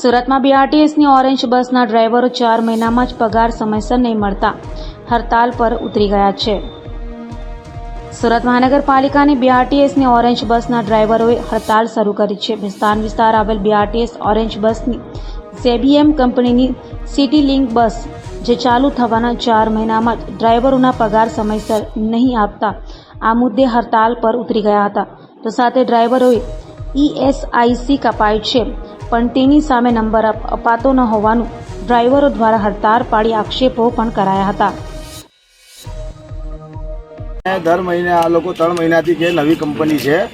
સુરતમાં બીઆરટીએસની ઓરેન્જ બસના ડ્રાઈવરો ચાર મહિનામાં જ પગાર સમયસર નહીં મળતા. હડતાલ પર ઉતરી ગયા છે. સુરત મહાનગરપાલિકાની બીઆરટીએસની ઓરેન્જ બસના ડ્રાઈવરોએ હડતાલ શરૂ કરી છે. વિસ્તાર વિસ્તાર આવેલ બીઆરટીએસ ઓરેન્જ બસની સેબીએમ કંપનીની સિટી લિંક બસ, જે ચાલુ થવાના ચાર મહિનામાં જ ડ્રાઈવરોના પગાર સમયસર નહીં આપતા, આ મુદ્દે હડતાલ પર ઉતરી ગયા હતા. તો સાથે ડ્રાઈવરોએ ઈએસઆઈસી કપાય છે. પણ તેની સામે નંબર અપ- અપાતો ન હોવાનું ડ્રાઈવરો દ્વારા હડતાળ પાડી આક્ષેપો પણ કરાયા હતા. દર મહિને આ લોકો ત્રણ મહિનાથી કે નવી કંપની છે.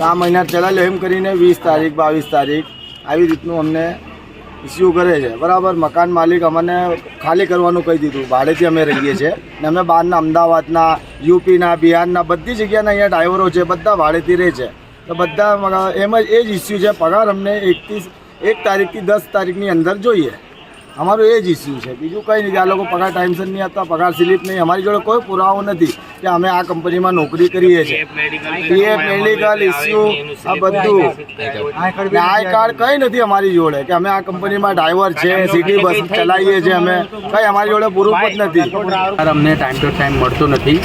આ મહિના ચલાવી એમ કરીને વીસ તારીખ, બાવીસ તારીખ આવી રીતનું અમને ઇસ્યુ કરે છે. બરાબર, મકાન માલિક અમને ખાલી કરવાનું કહી દીધું. ભાડેથી અમે રહીએ છીએ. ને અમે બહારના અમદાવાદના, યુપીના, બિહારના બધી જગ્યાના અહીંયા ડ્રાઈવરો છે, બધા ભાડેથી રહે છે. તો બધા એમ જ, એ જ ઇસ્યુ છે. પગાર અમને એકથી એક તારીખથી દસ તારીખની અંદર જોઈએ. અમારું એ જ ઇસ્યુ છે. બીજું કંઈ નહીં કે આ લોકો પગાર ટાઈમસર નહીં આપતા પગાર સ્લીપ નહીં. અમારી જોડે કોઈ પુરાવો નથી કે અમે આ કંપનીમાં નોકરી કરીએ છીએ. પીએફ મેડિકલ ઇસ્યુ આ બધું આઈ કાર્ડ કંઈ નથી અમારી જોડે કે અમે આ કંપનીમાં ડ્રાઈવર છે સિટી બસ ચલાવીએ છીએ અમે. કંઈ અમારી જોડે પૂરું જ નથી. અમને ટાઈમ ટુ ટાઈમ મળતું નથી.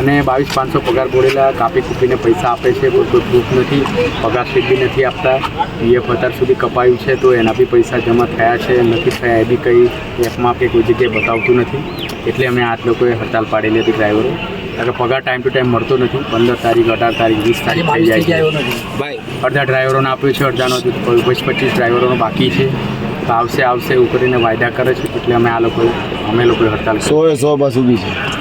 અને બાવીસ પાંચસો પગાર બોલેલા કાપી કૂપીને પૈસા આપે છે. કોઈ કોઈ પ્રૂફ નથી પગાર સ્લીપ બી નથી આપતા. પીએફ અત્યાર સુધી કપાયું છે તો એના બી પૈસા જમા થયા છે. નથી થયા એ બી કંઈ એપમાં કે કોઈ જગ્યાએ બતાવતું નથી. એટલે અમે આ લોકોએ હડતાલ પાડેલી હતી ડ્રાઈવરો કારણ કે પગાર ટાઈમ ટુ ટાઈમ મળતો નથી. પંદર તારીખ અઢાર તારીખ વીસ તારીખ થઈ જાય છે. અડધા ડ્રાઈવરોને આપ્યું છે અડધાનો હજુ વીસ પચીસ ડ્રાઈવરોનો બાકી છે. તો આવશે આવશે એવું કરીને વાયદા કરે છે. એટલે અમે આ લોકો અમે લોકોએ હડતાલ સો એ સો બસ ઊભી છે.